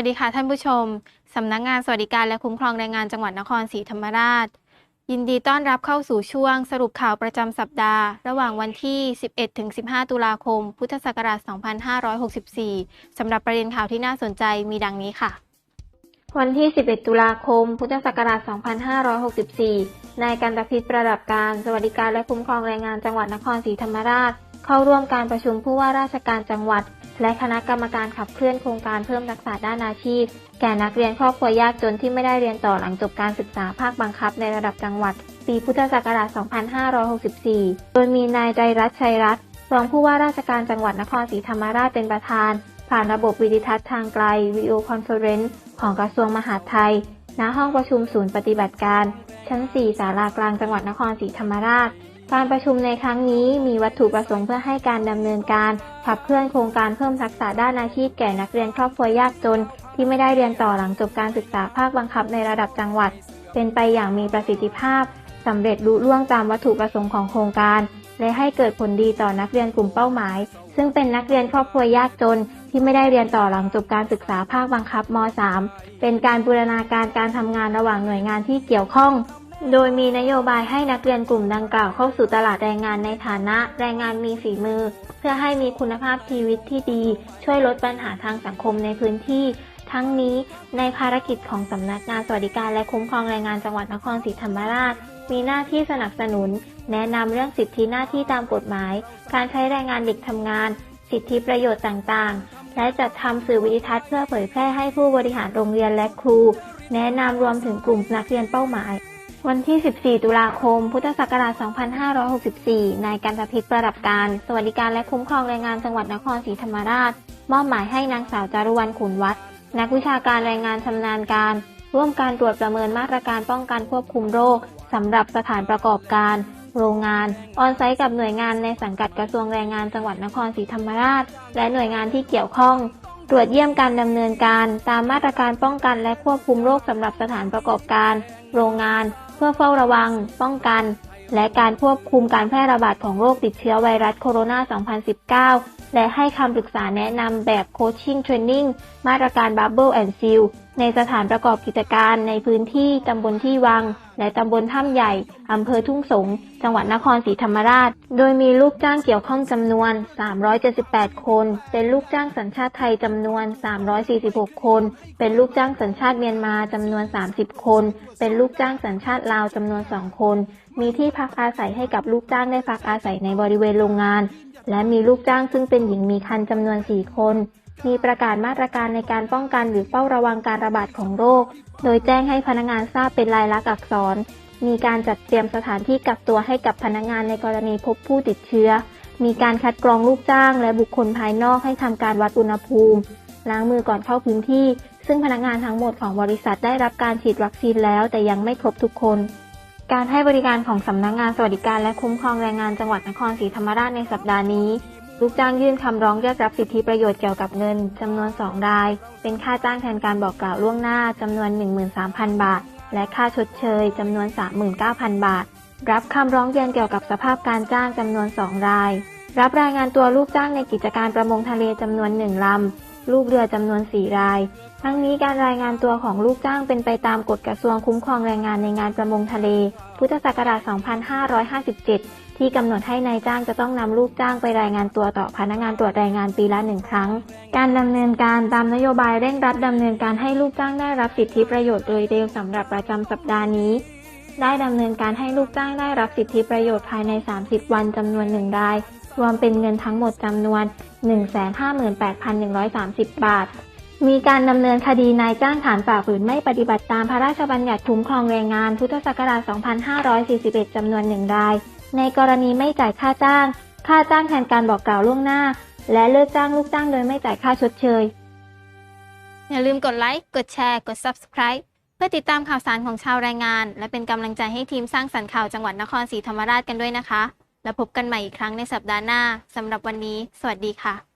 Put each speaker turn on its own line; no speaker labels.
สวัสดีค่ะท่านผู้ชม สำนักงานสวัสดิการและคุ้มครองแรงงานจังหวัดนครศรีธรรมราช ยินดีต้อนรับเข้าสู่ช่วงสรุปข่าวประจำสัปดาห์ ระหว่างวันที่ 11-15 ตุลาคม พุทธศักราช 2564 สำหรับประเด็นข่าวที่น่าสนใจมีดังนี้ค่ะ วันที่ 11 ตุลาคม พุทธศักราช 2564 นายกันตพิษประดับการ สวัสดิการและคุ้มครองแรงงานจังหวัดนครศรีธรรมราช เข้าร่วมการประชุมผู้ว่าราชการจังหวัด และคณะกรรมการขับเคลื่อนโครงการเพิ่มทักษะด้านอาชีพ แก่นักเรียนครอบครัวยากจนที่ไม่ได้เรียนต่อหลังจบการศึกษาภาคบังคับในระดับจังหวัด ปีพุทธศักราช 2564 โดยมีนายไตรรัตชัยรัตน์รองผู้ว่าราชการจังหวัดนครศรีธรรมราชเป็นประธาน ผ่านระบบวิดิทัศน์ทางไกลวิดีโอคอนเฟอเรนซ์ของกระทรวงมหาดไทย ณ ห้องประชุมศูนย์ปฏิบัติการ ชั้น 4 ศาลากลางจังหวัดนครศรีธรรมราช การประชุมในครั้งนี้มีวัตถุประสงค์เพื่อให้การดำเนินการขับเคลื่อนโครงการเพิ่มทักษะด้านอาชีพแก่นักเรียนครอบครัวยากจน ที่ไม่ได้เรียนต่อหลังจบการศึกษาภาคบังคับในระดับจังหวัด เป็นไปอย่างมีประสิทธิภาพสำเร็จลุล่วงตามวัตถุประสงค์ของโครงการ และให้เกิดผลดีต่อนักเรียนกลุ่มเป้าหมาย ซึ่งเป็นนักเรียนครอบครัวยากจน ที่ไม่ได้เรียนต่อหลังจบการศึกษาภาคบังคับม .3 เป็นการบูรณาการการทำงานระหว่างหน่วยงานที่เกี่ยวข้อง โดยมีนโยบายให้นักเรียนกลุ่มดังกล่าวเข้าสู่ตลาดแรงงานในฐานะแรงงานมีฝีมือ เพื่อให้มีคุณภาพชีวิตที่ดี ช่วยลดปัญหาทางสังคมในพื้นที่ ทั้งนี้ในภารกิจของสำนักงานสวัสดิการและคุ้มครองแรงงานจังหวัดนครศรีธรรมราช มีหน้าที่สนับสนุน แนะนำเรื่องสิทธิหน้าที่ตามกฎหมาย การใช้แรงงานเด็กทำงาน สิทธิประโยชน์ต่างๆ และจัดทำสื่อวิดิทัศน์เพื่อเผยแพร่ให้ผู้บริหารโรงเรียนและครู แนะนำรวมถึงกลุ่มนักเรียนเป้าหมาย วันที่ 14 ตุลาคม พุทธศักราช 2564 นายกันตพิษประดับการ สวัสดิการและคุ้มครองแรงงานจังหวัดนครศรีธรรมราช มอบหมายให้นางสาวจารุวรรณขุนวัฒน์นักวิชาการแรงงานชำนาญการ ร่วมการตรวจประเมินมาตรการป้องกันควบคุมโรคสำหรับสถานประกอบการ โรงงาน ออนไซต์กับหน่วยงานในสังกัดกระทรวงแรงงานจังหวัดนครศรีธรรมราช และหน่วยงานที่เกี่ยวข้อง ตรวจเยี่ยมการดำเนินการ ตามมาตรการป้องกันและควบคุมโรคสำหรับสถานประกอบการ โรงงาน พื่อเฝ้าระวัง ป้องกัน และการควบคุมการแพร่ระบาดของโรคติดเชื้อไวรัสโคโรนา 2019 และให้คำปรึกษาแนะนำแบบโคชชิ่งเทรนนิ่งมาตรการ Bubble and Seal ในสถานประกอบกิจการในพื้นที่ตำบลที่วัง และตำบลถ้ำใหญ่อำเภอทุ่งสง จังหวัดนครศรีธรรมราช โดยมีลูกจ้างเกี่ยวข้องจำนวน 378 คน เป็นลูกจ้างสัญชาติไทยจำนวน 346 คน เป็นลูกจ้างสัญชาติเมียนมาจำนวน 30 คน เป็นลูกจ้างสัญชาติลาวจำนวน 2 คน มีที่พักอาศัยให้กับลูกจ้างได้พักอาศัยในบริเวณโรงงาน และมีลูกจ้างซึ่งเป็นหญิงมีครรภ์จำนวน 4 คน มีประกาศมาตรการในการป้องกันหรือเฝ้าระวังการระบาดของโรค โดยแจ้งให้พนักงานทราบเป็นลายลักษณ์อักษร มีการจัดเตรียมสถานที่กักตัวให้กับพนักงานในกรณีพบผู้ติดเชื้อ มีการคัดกรองลูกจ้าง และบุคคลภายนอกให้ทำการวัดอุณหภูมิ ล้างมือก่อนเข้าพื้นที่ ซึ่งพนักงานทั้งหมดของบริษัทได้รับการฉีดวัคซีนแล้วแต่ยังไม่ครบทุกคนการให้บริการของสำนักงานสวัสดิการและคุ้มครองแรงงานจังหวัดนครศรีธรรมราชในสัปดาห์นี้ ลูกจ้างยื่นคำร้องเรียกรับสิทธิประโยชน์เกี่ยวกับเงินจำนวน 2 ราย เป็นค่าจ้างแทนการบอกกล่าวล่วงหน้าจำนวน 13,000 บาท และค่าชดเชยจำนวน 39,000 บาท รับคำร้องเรียนเกี่ยวกับสภาพการจ้างจำนวน 2 ราย รับรายงานตัวลูกจ้างในกิจการประมงทะเลจำนวน 1ลำ ลูกเรือจำนวน 4 ราย ทั้งนี้การรายงานตัวของลูกจ้างเป็นไปตามกฎกระทรวงคุ้มครองแรงงานในงานประมงทะเล พุทธศักราช 2557 ที่กำหนดให้นายจ้างจะต้องนำลูกจ้างไปรายงานตัวต่อพนักงานตรวจรายงานปีละหนึ่งครั้ง การดำเนินการตามนโยบายเร่งรัดดำเนินการให้ลูกจ้างได้รับสิทธิประโยชน์โดยเร็วสำหรับประจำสัปดาห์นี้ได้ดำเนินการให้ลูกจ้างได้รับสิทธิประโยชน์ภายใน 30 วันจำนวนหนึ่งราย รวมเป็นเงินทั้งหมดจำนวน 158,130 บาท มีการดำเนินคดีนายจ้างฐานฝ่าฝืนไม่ปฏิบัติตามพระราชบัญญัติคุ้มครองแรงงานพุทธศักราช 2541 จำนวนหนึ่งราย ในกรณีไม่จ่ายค่าจ้าง ค่าจ้างแทนการบอกกล่าวล่วงหน้า และเลิกจ้างลูกจ้างโดยไม่จ่ายค่าชดเชย อย่าลืมกดไลค์ กดแชร์ กด Subscribe เพื่อติดตามข่าวสารของชาวแรงงาน และเป็นกำลังใจให้ทีมสร้างสรรค์ข่าวจังหวัดนครศรีธรรมราชกันด้วยนะคะ แล้วพบกันใหม่อีกครั้งในสัปดาห์หน้าสำหรับวันนี้ สวัสดีค่ะ